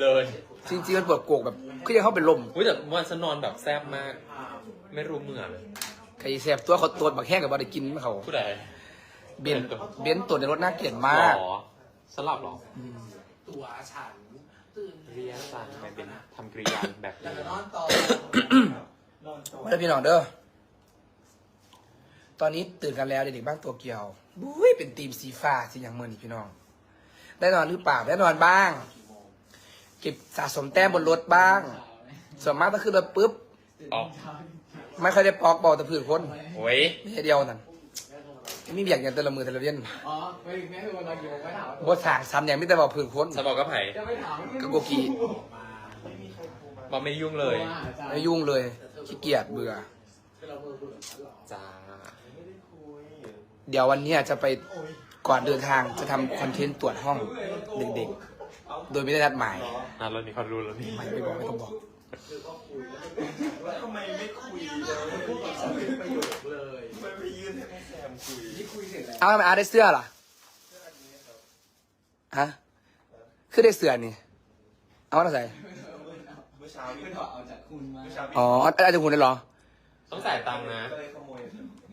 เลยจริงๆมันปวดโกกแบบคือยังเข้าเป็นลมอุ้ยแต่วันฉันนอนแบบแซ่บมาก ไม่รู้เมื่อเลยใครแสบตัวเขาตัวบักแห้งกับบ่ได้กินเขาผู้ใดเบนเบนตัวในรถน่าเกลียดมากหรอสลับหรอตัวฉันตื่นเรียนสั่งทำไมเป็นทำกริยาแบบแล้วนี้ก็นอนต่อมาเลยพี่น้องเด้อตอนนี้ตื่นกันแล้วเด็กๆบ้านตัวเกียวบุ้ยเป็นทีมสีฟ้าสีอย่างเมื่อนี่พี่น้อง ได้นอนหรือเปล่าได้นอนบ้าง เก็บสะสมแต้มบนรถบ้าง ส่วนมากก็คือรถปุ๊บอ๋อไม่ค่อยได้ปอกเบาแต่ผื่นคนโอ้ยไม่ใช่เดียวนั่นมีเบียกอย่างแต่ละมือแต่ละเวียนอ๋อไม่ถึงแม่คือวันนอนกี่โมงไม่ถามบทสางซ้ำอย่างไม่แต่บอกผื่นคนสบอกก็ไผ่จะไม่ถามก็โกกีบอกไม่ยุ่งเลยไม่ยุ่งเลยขี้เกียจเบื่อเราเบื่อเบื่อฉันหรอจ้าเดี๋ยววันนี้จะไปก่อนเดินทางจะทำคอนเทนต์ตรวจห้องเด็กๆ โดยไม่ได้นัดหมายอะเรามีความรู้แล้วนี่ไม่ไม่บอกไม่ต้องบอกทำไมไม่คุยเลยประโยคเลยทำไมไปยืนให้แม่แซมคุยนี่คุยเสร็จแล้วเอาทำไมอาร์ตได้เสื้อล่ะฮะคือได้เสื้อนี่ เอาอะไรใส่เมื่อเช้าเพื่พี่อนถอดเอาจากคุณมาเมื่อเช้าพี่อ๋ออาจจะคุณได้เหรอ ต้องจ่ายตังค์นะ ก็เลยขโมย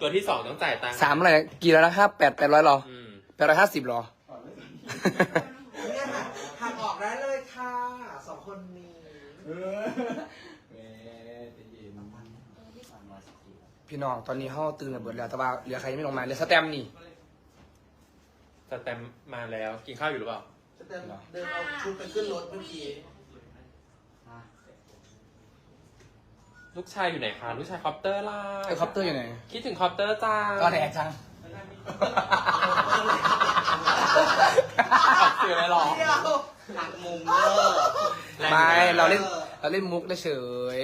ตัวที่สองต้องจ่ายตังค์สามอะไรกี่แล้วนะห้าแปดแปดร้อยหรออืมแปดร้อยห้าสิบหรอเนี่ยหักออกได้เลยค่ะสองคนนี้ เออแม่จะเย็นพี่น้องตอนนี้ห้องตื่นกันหมดแล้วแต่ว่าเหลือใครยังไม่ลงมาเหลือสแตมป์นี่ สแตมป์มาแล้วกินข้าวอยู่หรือเปล่า จะเดินเดินเอาชุดไปขึ้นรถเมื่อกี้ลูกชายอยู่ไหนคะลูกชายคอปเตอร์ล่ะไอคอปเตอร์อยู่ไหนคิดถึงคอปเตอร์จ้าก็แดกจังออกสื่อเลยเหรอ หักมุมเออ ไม่เราเล่นเราเล่นมุกเฉย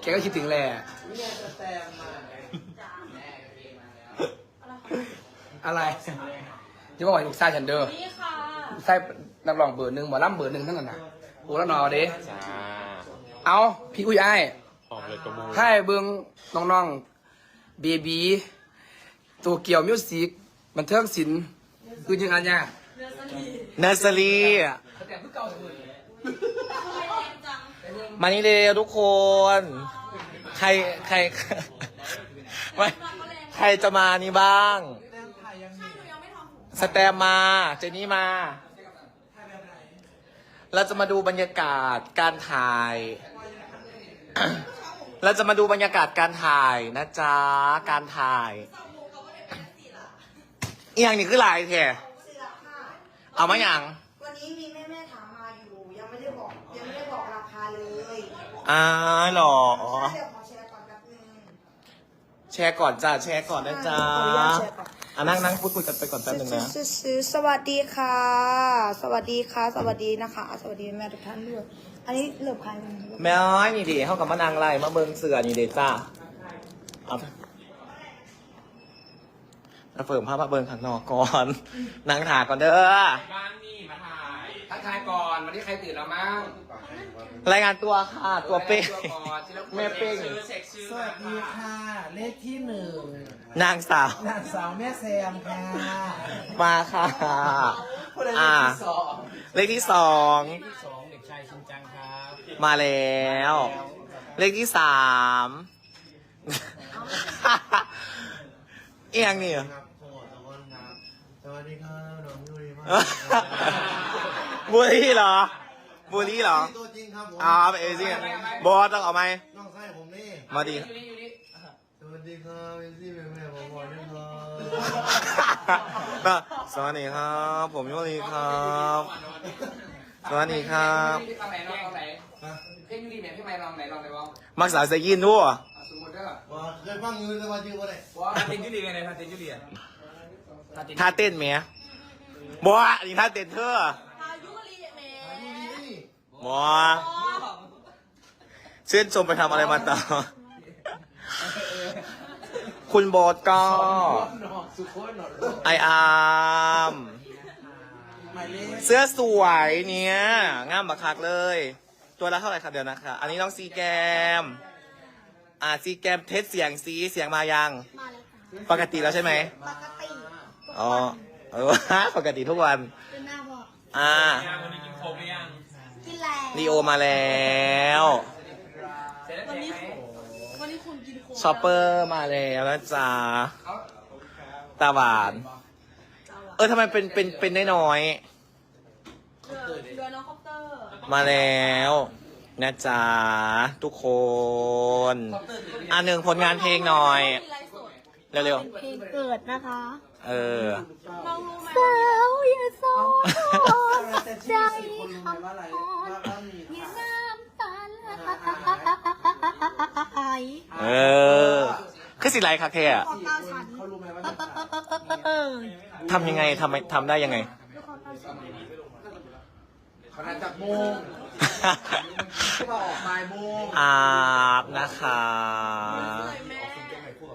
แกก็คิดถึงแหละเนี่ยจะแซมมาอะไรจะบอกว่าลูกชายฉันเด้อนี่ค่ะลูกชายนักร้องเบอร์หนึ่งหมอลำเบอร์หนึ่งทั้งนั้นนะโอ้แล้วนอเด้จ้าเอาพี่อุ้ยไอ้ายหอมเลยกระมูให้เบิ้งน้องๆเบบีตัวเกี่ยวมิวสิกบันเทิงศิลป์คือยังไงเนี่ยเนื้อสลีเนอร์เซอรี่แต่เพิ่งเก่าเลยทำไมแรงจัง มานี่เร็วทุกคน ใครใครไม่ใครจะมานี่บ้างใช่หนูยังไม่ทำผมสแตมมา เจนี่มา เราจะมาดูบรรยากาศการถ่าย เราจะมาดูบรรยากาศการถ่ายนะจ๊ะ การถ่ายอีอย่างนี้คือลายแท้เสือค่ะเอามาอย่าง วันนี้มีแม่แม่ๆถาม ยังไม่ได้บอกราคาเลยอ้าวเหรอ เดี๋ยวขอแชร์ก่อนแป๊บนึงแชร์ก่อนจ้าแชร์ก่อนนะจ๊ะขออนุญาตแชร์ก่อน อะนั่งนั่งพูดคุยกันไปก่อนแป๊บนึงนะ ซื้อซื้อสวัสดีค่ะ สวัสดีค่ะ สวัสดีนะคะ สวัสดีแม่ทุกท่านด้วย อันนี้เหลือบใครกันแม่อ้อยนี่ดิเข้ากับมานางไรมาเบิงเสือนี่เดจ้าเอามาเฟิร์มภาพมาเบิงข้างนอกก่อน นางถาก่อนเด้อ บ้านนี่มาถ่าย ทักทายก่อน วันนี้ใครตื่นแล้วมั้งรายงานตัวค่ะ ตัวเป้งตัวก่อนทีละคนแม่เป้ง ชื่อเช็คชื่อสวัสดีค่ะ เลขที่หนึ่งนางสาว นางสาวแม่แซมค่ะมาค่ะ ผู้ใดเลอ่าขที่สองเลขที่สอง สองเด็กชายชินจังครับมาแล้ว เลขที่สามเอียงนี่ครับสวัสดีครับสวัสดีครับน้องยูริมา บูลลี่เหรอบูลลี่เหรอตัวจริงครับผมเอาเอาไปเอซี่บอสต้องเอาไหมน้องชายผมนี่มาดิอยู่นี่อยู่นี่สวัสดีครับเอซี่แม่แม่ผมบอกด้วยครับสวัสดีครับ ผมโยลีครับสวัสดีครับเพลงไหนลองไหนเพลงยูรีเนี่ยเพลงไหนลองไหนลองไหนลองมักสาวเซยินด้วยอะสมมติเด้อว่าเคยฟังอยูแต่ว่าชื่อว่าอะไรว่าเต้นยูรีไงนะเต้นยูรีอะท่าเต้นเมียบัวนี่ท่าเต้นเธอพายุรีเม บัวเชื่นชมไปทำอะไรมาต่อ คุณโบทก็ นอกสุโขนอไออาร์มหมายเลขเสื้อสวยเนี้ยงามบักคักเลย ตัวละเท่าไหร่ครับเดี๋ยวนะคะ อันนี้น้องซีแกม อ่าซีแกมเทสเสียงซีเสียงมายัง มาเลยค่ะปกติแล้วใช่ไหมปกติอ๋อเออ ปกติทุกวัน เป็นหน้าบอกอ่างานวันนี้กินโค้กหรือยัง ลีโอมาแล้ววันนี้วันนี้คุณกินโค้กชอปเปอร์มาแล้วนะจ๊ะตาหวาน เออทำไมเป็นเป็นเป็นน้อยเรือเรือน้องคอปเตอร์ๆมาแล้ว นะจ๊ะทุกคนอันหนึ่งผลงานเพลงหน่อย มีไลฟ์สดเร็วเพลงเกิดนะคะๆ เออ น้องรู้ไหมสาวอย่าโซแต่ชื่อสี่คนรู้ไหมว่าอะไรว่าว่ามี มี ค่ะ น้ำตา ไหลเออ คือสิไรคะแค่สี่คนเขารู้ไหมว่ามีค่ะเออทำยังไงทำไมทำได้ยังไง เขานัดจากโมงที่มาออกบ่ายโมงอาบนะคะเลยแม่คู่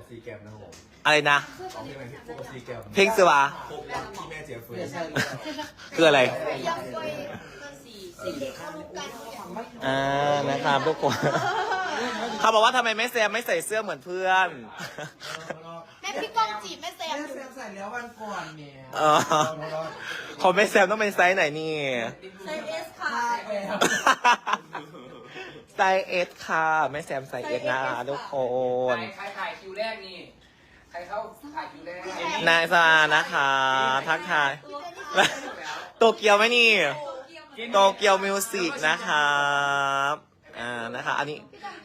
กับซีแกมนะครับผมอะไรนะ สองเพลงไหนที่คู่กับซีแกมเพลงสวะพบรักที่แม่เจียเฟื่เปลี่อยนใช่เลยคืออะไรสี่สี่เด็กเขารู้กันอ่านะครับทุกคนเขาบอกว่าทำไมแม่แซมไม่ใส่เสื้อเหมือนเพื่อนแม่พี่ก้องจีบแม่แซแม่มแซมใส่แล้ววันก่อนเนี่ยเออของแม่แซมต้องเป็นไซส์ไหนนี่ไซส์เอสค่ะไซส์เอสค่ะ แม่แซมไซส์เอสนะทุกคน ใครถ่ายคิวแรกนี่ ใครเข้าถ่ายคิวแรกนายสานะคะ ทักทาย โตเกียวไหมนี่ โตเกียวมิวสิกนะครับอ่านะคะ อันนี้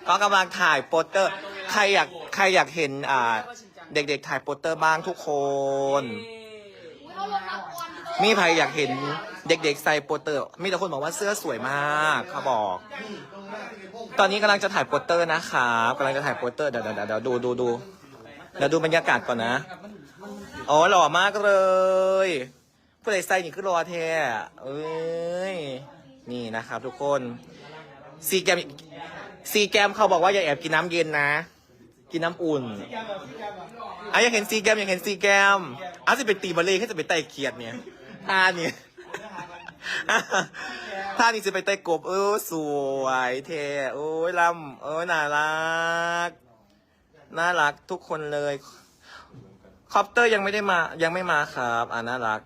ก็กำลังถ่ายโปสเตอร์ ใครอยากใครอยากเห็นอ่าเด็กๆถ่ายโปสเตอร์บ้างทุกคน มีใครอยากเห็นเด็กๆใส่โปสเตอร์ มีแต่คนบอกว่าเสื้อสวยมากเขาบอก ตอนนี้กำลังจะถ่ายโปสเตอร์นะครับกำลังจะถ่ายโปสเตอร์เดี๋ยวเดี๋ยวเดี๋ยวดูดูดูเดี๋ยวดูบรรยากาศก่อนนะ อ๋อหล่อมากเลยผู้ใดใส่นี่คือรอแท้เอ้ยนี่นะครับ ทุกคนซีแกมซีแกมเขาบอกว่าอย่าแอบกินน้ำเย็นนะกินน้ำอุ่นอะอยากเห็นซีแกมอยากเห็นซีแกมอะจะไปตีบอลเล่แค่จะไปไต่เขียดเนี่ย ท่านี่ท่านี้จะไปไต่กบ เออสวยเท่โอ้ยลำเอ้ยน่ารัก น่ารักทุกคนเลยคอปเตอร์ยังไม่ได้มายังไม่มาครับ อ่าน่ารัก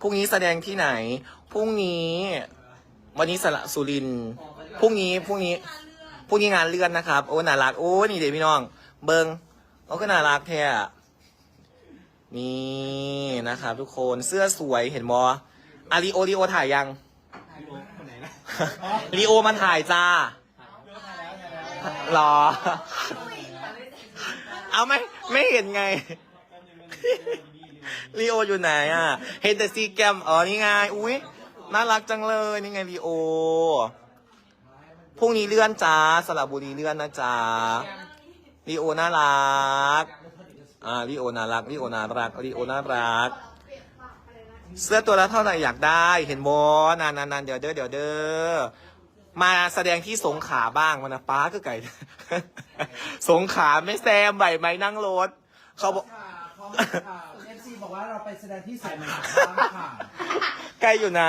พรุ่งนี้แสดงที่ไหนพรุ่งนี้ วันนี้สระสุรินพรุ่งนี้พรุ่งนี้พรุ่งนี้งานเลื่อนนะครับ โอ้น่ารักโอ้นี่เด็กพี่น้อง เบิงโอ้ก็น่ารักแท้ นี่นะครับทุกคนเสื้อสวยเห็นบออาริโอริโอถ่ายยังลีโอมาถ่ายจ้าหรอ เอาไม่ไม่เห็นไงลีโออยู่ไหนอะ เห็นแต่ซีแกมอ๋อนี่ไง อุ้ยน่ารักจังเลยนี่ไงลีโอ พรุ่งนี้เลื่อนจ้าสระบุรีเลื่อนนะจ้าลีโอน่ารัก อ่าลีโอน่ารักลีโอน่ารักลีโอน่ารัก เสื้อตัวละเท่าไหร่อยากได้ เห็นบอนานนานๆเดี๋ยวเด้อเดี๋ยวเด้อมาแสดงที่สงขลาบ้างมันนะป้าก็ไก่ สงขลาไม่แซมใบไม้นั่งรถเขาบอกค่ะพร้อมค่ะเอฟซีบอกว่าเราไปแสดงที่สายไหมค่ะ ใกล้อยู่นะ